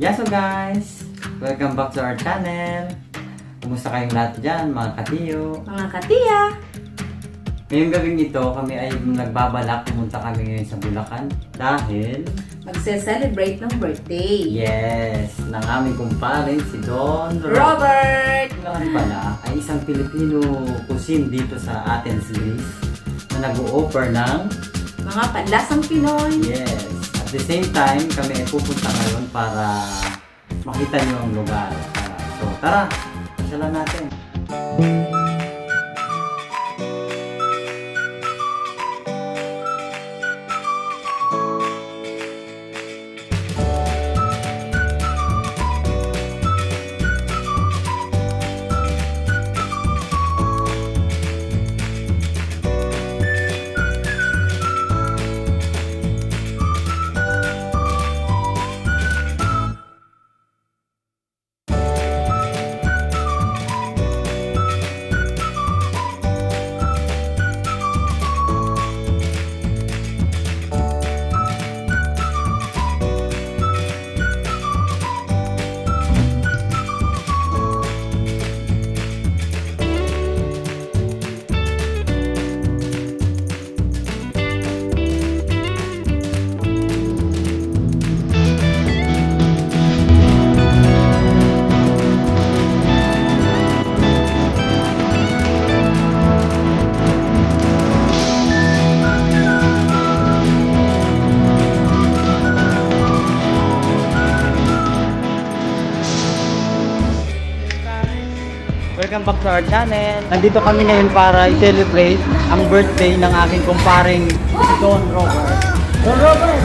Yes, so guys! Welcome back to our channel! Kumusta kayong lahat dyan, mga katiyo? Mga katiya, Ngayong gabing ito, kami ay nagbabalak pumunta kami ngayon sa Bulacan dahil, magse-celebrate ng birthday. yes, ng aming kumparin si Don Robert! Ngayon pala ay isang Pilipino cuisine dito sa Athens, Greece na nag-o-offer ng Mga panlasang Pinoy. yes. The same time, kami ay pupunta ngayon para makita niyo ang lugar. Ah, so tara, pasyalan natin. Welcome back to our channel. Nandito kami ngayon para i-celebrate ang birthday ng aking kumparing Don Robert. Don Robert!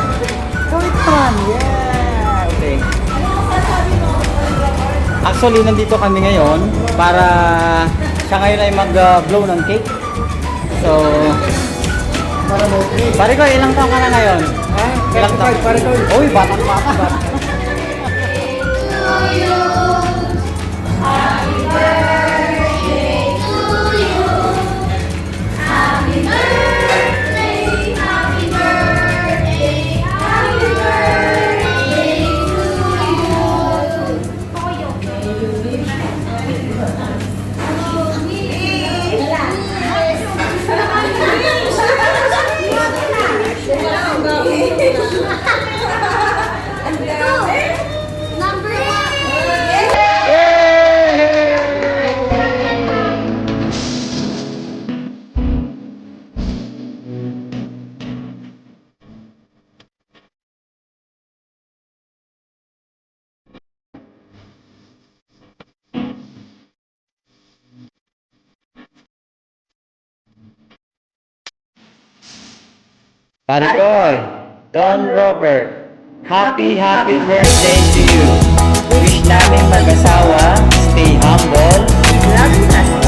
Man! Yeah! Okay. Actually, nandito kami ngayon para siya ngayon ay mag-blow ng cake. So, pare ko, ilang taon ka na ngayon? Ilang taon? Pare ko. Uy, batang bata. Pare ko, Don Robert, happy, happy birthday to you. Wish namin mag-asawa, stay humble, Love you,